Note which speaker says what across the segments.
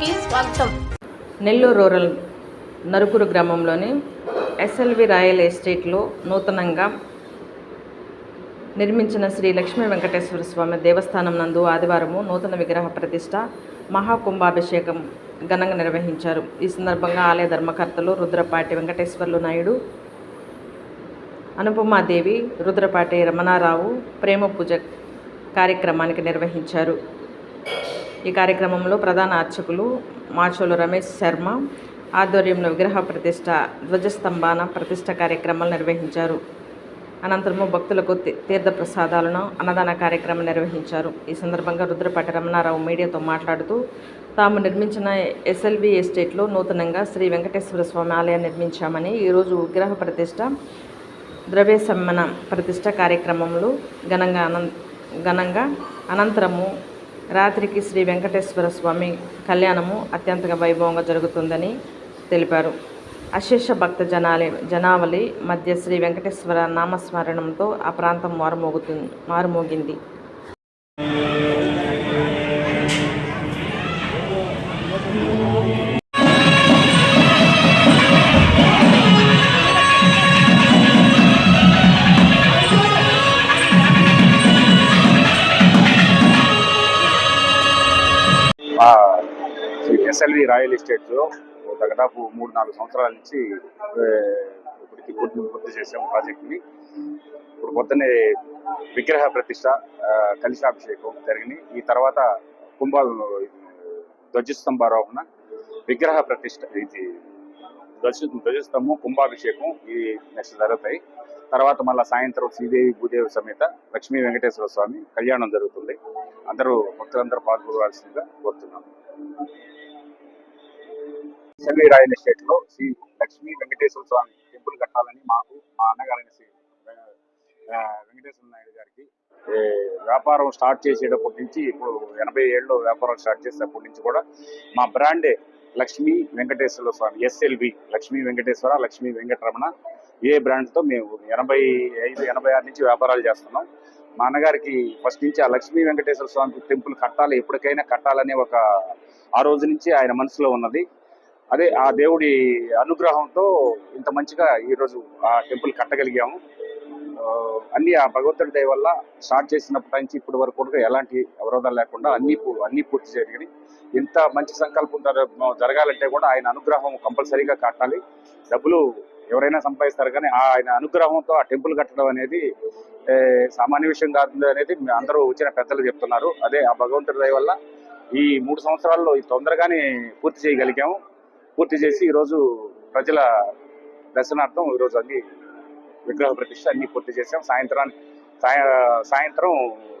Speaker 1: కి స్వాగతం.
Speaker 2: నెల్లూరు రూరల్ నరుకురు గ్రామంలోని ఎస్ఎల్వి రాయల్ ఎస్టేట్లో నూతనంగా నిర్మించిన శ్రీ లక్ష్మీ వెంకటేశ్వర స్వామి దేవస్థానం నందు ఆదివారము నూతన విగ్రహ ప్రతిష్ట మహాకుంభాభిషేకం ఘనంగా నిర్వహించారు. ఈ సందర్భంగా ఆలయ ధర్మకర్తలు రుద్రపాటి వెంకటేశ్వర్లు నాయుడు అనుపమాదేవి రుద్రపాటి రమణారావు ప్రేమ పూజ కార్యక్రమానికి నిర్వహించారు. ఈ కార్యక్రమంలో ప్రధాన అర్చకులు మాచోలు రమేష్ శర్మ ఆధ్వర్యంలో విగ్రహ ప్రతిష్ట ధ్వజస్తంభాన ప్రతిష్ట కార్యక్రమాలు నిర్వహించారు. అనంతరము భక్తులకు తీర్థ ప్రసాదాలను అన్నదాన కార్యక్రమం నిర్వహించారు. ఈ సందర్భంగా రుద్రపాటి రమణారావు మీడియాతో మాట్లాడుతూ తాము నిర్మించిన ఎస్ఎల్వి ఎస్టేట్లో నూతనంగా శ్రీ వెంకటేశ్వర స్వామి ఆలయం నిర్మించామని ఈరోజు విగ్రహ ప్రతిష్ట ద్రవ్య సమ్మన ప్రతిష్ట కార్యక్రమంలో ఘనంగా అనంత ఘనంగా అనంతరము రాత్రికి శ్రీ వెంకటేశ్వర స్వామి కళ్యాణము అత్యంతగా వైభవంగా జరుగుతుందని తెలిపారు. అశేష భక్త జనాలి జనావళి మధ్య శ్రీ వెంకటేశ్వర నామస్మరణంతో ఆ ప్రాంతం మారుమోగుతుంది మారుమోగింది.
Speaker 3: మా ఎస్ఎల్వి రాయల్ ఎస్టేట్ దాదాపు మూడు నాలుగు సంవత్సరాల నుంచి ఇప్పటికి పూర్తి పూర్తి చేసాం ప్రాజెక్ట్ని ఇప్పుడు పొద్దున్నే విగ్రహ ప్రతిష్ట కలిశాభిషేకం జరిగినాయి జరిగింది. ఈ తర్వాత కుంభ ధ్వజస్తంభారోహణ విగ్రహ ప్రతిష్ట ఇది ధ్వజ ధ్వజస్తంభం కుంభాభిషేకం ఈ నెక్స్ట్ జరుగుతాయి. తర్వాత మళ్ళీ సాయంత్రం శ్రీదేవి భూదేవి సమేత లక్ష్మీ వెంకటేశ్వర స్వామి కళ్యాణం జరుగుతుంది. అందరూ భక్తులందరూ పాల్గొనవలసిందిగా కోరుతున్నాం. సెల్వి రాయల్ ఎస్టేట్లో శ్రీ లక్ష్మీ వెంకటేశ్వర స్వామి టెంపుల్ కట్టాలని మాకు మా అన్నగారైన శ్రీ వెంకటేశ్వర నాయుడు గారికి వ్యాపారం స్టార్ట్ చేసేటప్పటి నుంచి ఇప్పుడు ఎనభై ఏళ్ళు వ్యాపారం స్టార్ట్ చేసేటప్పటి నుంచి కూడా మా బ్రాండే లక్ష్మీ వెంకటేశ్వర స్వామి ఎస్ఎల్వి లక్ష్మీ వెంకటేశ్వర లక్ష్మీ వెంకటరమణ ఏ బ్రాండ్తో మేము ఎనభై ఐదు ఎనభై ఆరు నుంచి వ్యాపారాలు చేస్తున్నాం. మా అన్నగారికి ఫస్ట్ నుంచి ఆ లక్ష్మీ వెంకటేశ్వర స్వామి టెంపుల్ కట్టాలి ఎప్పటికైనా కట్టాలనే ఒక ఆ రోజు నుంచి ఆయన మనసులో ఉన్నది. అదే ఆ దేవుడి అనుగ్రహంతో ఇంత మంచిగా ఈరోజు ఆ టెంపుల్ కట్టగలిగాము. అన్ని ఆ భగవంతుడి దయ వల్ల స్టార్ట్ చేసినప్పటి నుంచి ఇప్పటి వరకు కూడా ఎలాంటి అవరోధాలు లేకుండా అన్ని పూ- అన్ని పూర్తి జరిగినాయి. ఇంత మంచి సంకల్పం జరగాలంటే కూడా ఆయన అనుగ్రహం కంపల్సరీగా కట్టాలి. డబ్బులు ఎవరైనా సంపాదిస్తారు కానీ ఆయన అనుగ్రహంతో ఆ టెంపుల్ కట్టడం అనేది సామాన్య విషయం కాదు అనేది అందరూ వచ్చిన పెద్దలు చెప్తున్నారు. అదే ఆ భగవంతుడి దయ వల్ల ఈ మూడు సంవత్సరాల్లో ఈ తొందరగానే పూర్తి చేయగలిగాము. పూర్తి చేసి ఈరోజు ప్రజల దర్శనార్థం ఈరోజు అన్ని విగ్రహ ప్రతిష్ట అన్ని పూర్తి చేసాం సాయంత్రాన్ని సాయ సాయంత్రం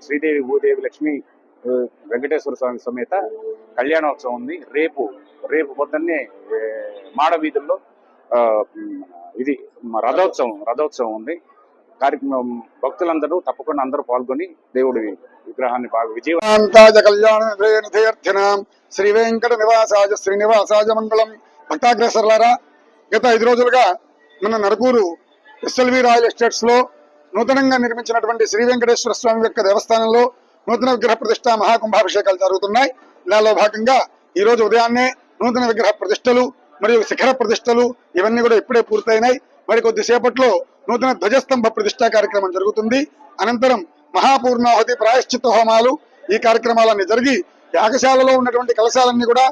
Speaker 3: శ్రీదేవి భూదేవి లక్ష్మి వెంకటేశ్వర స్వామి సమేత కళ్యాణోత్సవం ఉంది. రేపు రేపు పొద్దున్నే ఏ, ఇది రథోత్సవం రథోత్సవం ఉంది. కార్యక్రమం భక్తులందరూ తప్పకుండా అందరూ పాల్గొని దేవుడి విగ్రహాన్ని బాగా
Speaker 4: విజయవంతాజ కళ్యాణ నిధేర్థినాం శ్రీ వెంకట నివాసాజ శ్రీనివాసాజ మంగళం. భక్తాగ్రసర్లారా గత ఐదు రోజులుగా మన నరకూరు ఎస్ఎల్వి రాయల్ ఎస్టేట్స్లో నూతనంగా నిర్మించినటువంటి శ్రీ వెంకటేశ్వర స్వామి యొక్క దేవస్థానంలో నూతన విగ్రహ ప్రతిష్ట మహాకుంభాభిషేకాలు జరుగుతున్నాయి. దానిలో భాగంగా ఈ రోజు ఉదయాన్నే నూతన విగ్రహ ప్రతిష్టలు మరియు శిఖర ప్రతిష్టలు ఇవన్నీ కూడా ఇప్పుడే పూర్తయినాయి. మరి కొద్దిసేపట్లో నూతన ధ్వజస్తంభ ప్రతిష్టా కార్యక్రమం జరుగుతుంది. అనంతరం మహాపూర్ణాహుతి ప్రాయశ్చిత్త హోమాలు ఈ కార్యక్రమాలన్నీ జరిగి యాగశాలలో ఉన్నటువంటి కలశాలన్నీ కూడా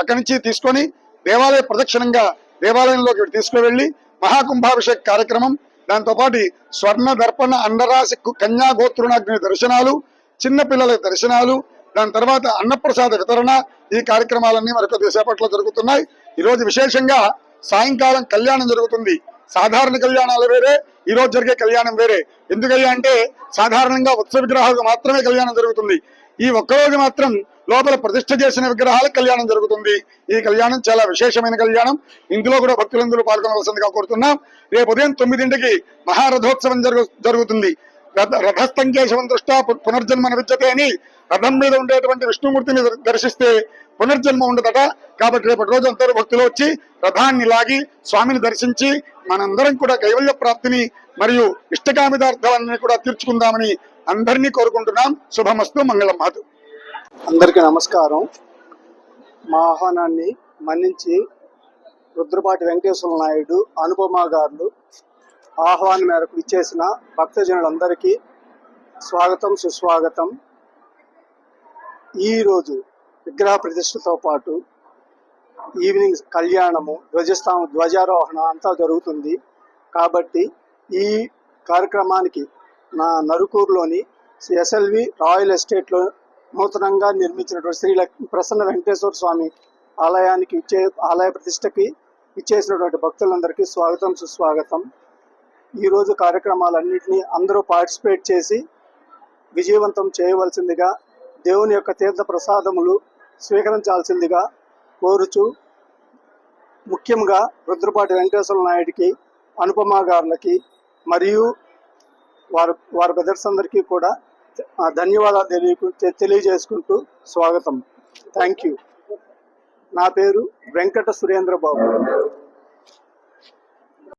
Speaker 4: అక్కడి నుంచి తీసుకొని దేవాలయ ప్రదక్షిణంగా దేవాలయంలోకి తీసుకువెళ్ళి మహాకుంభాభిషేక్ కార్యక్రమం దాంతోపాటు స్వర్ణ దర్పణ అండరాశి కు- కన్యా గోత్రునాగ్ని దర్శనాలు చిన్నపిల్లల దర్శనాలు దాని తర్వాత అన్నప్రసాద వితరణ ఈ కార్యక్రమాలన్నీ మరొక సేపట్లో జరుగుతున్నాయి. ఈ రోజు విశేషంగా సాయంకాలం కళ్యాణం జరుగుతుంది. సాధారణ కళ్యాణాలు వేరే ఈ రోజు జరిగే కళ్యాణం వేరే. ఎందుకయ్యా అంటే సాధారణంగా ఉత్సవ విగ్రహాలకు మాత్రమే కళ్యాణం జరుగుతుంది. ఈ ఒక్కరోజు మాత్రం లోపల ప్రతిష్ఠ చేసిన విగ్రహాలకు కళ్యాణం జరుగుతుంది. ఈ కళ్యాణం చాలా విశేషమైన కళ్యాణం. ఇందులో కూడా భక్తులందరూ పాల్గొనవలసిందిగా కోరుతున్నాం. రేపు ఉదయం తొమ్మిదింటికి మహారథోత్సవం జరుగు జరుగుతుంది. రథ రథస్థం కేశవం దృష్ట పు- పునర్జన్మ విద్యతే అని రథం మీద ఉండేటువంటి విష్ణుమూర్తిని దర్శిస్తే పునర్జన్మ ఉండదట. కాబట్టి రేపటి రోజు అందరూ భక్తులు వచ్చి రథాన్ని లాగి స్వామిని దర్శించి మనందరం కూడా కైవల్య ప్రాప్తిని మరియు ఇష్టకామిదార్థాలన్నీ కూడా తీర్చుకుందామని అందరినీ కోరుకుంటున్నాం. శుభమస్తు మంగళం మాధు
Speaker 5: అందరికీ నమస్కారం.
Speaker 1: మా ఆహ్వానాన్ని మన్నించి రుద్రపాటి వెంకటేశ్వర నాయుడు అనుపమ గారు ఆహ్వానం మేరకు ఇచ్చేసిన భక్తజనులందరికీ స్వాగతం సుస్వాగతం. ఈరోజు విగ్రహ ప్రతిష్టతో పాటు ఈవినింగ్ కళ్యాణము ధ్వజస్థానం ధ్వజారోహణ అంతా జరుగుతుంది. కాబట్టి ఈ కార్యక్రమానికి నా నరుకూరులోని ఎస్ఎల్వి రాయల్ ఎస్టేట్లో నూతనంగా నిర్మించినటువంటి శ్రీ ప్రసన్న వెంకటేశ్వర స్వామి ఆలయానికి ఇచ్చే ఆలయ ప్రతిష్టకి ఇచ్చేసినటువంటి భక్తులందరికీ స్వాగతం సుస్వాగతం. ఈరోజు కార్యక్రమాలన్నింటినీ అందరూ పార్టిసిపేట్ చేసి విజయవంతం చేయవలసిందిగా దేవుని యొక్క తీర్థ ప్రసాదములు స్వీకరించాల్సిందిగా కోరుచు. ముఖ్యంగా రుద్రపాటి వెంకటేశ్వర నాయుడికి అనుపమ గారులకి మరియు వారి వారి బ్రదర్స్ అందరికీ కూడా ధన్యవాదాలు తెలియ తెలియజేసుకుంటూ స్వాగతం. Thank you. నా పేరు వెంకట సురేంద్ర బాబు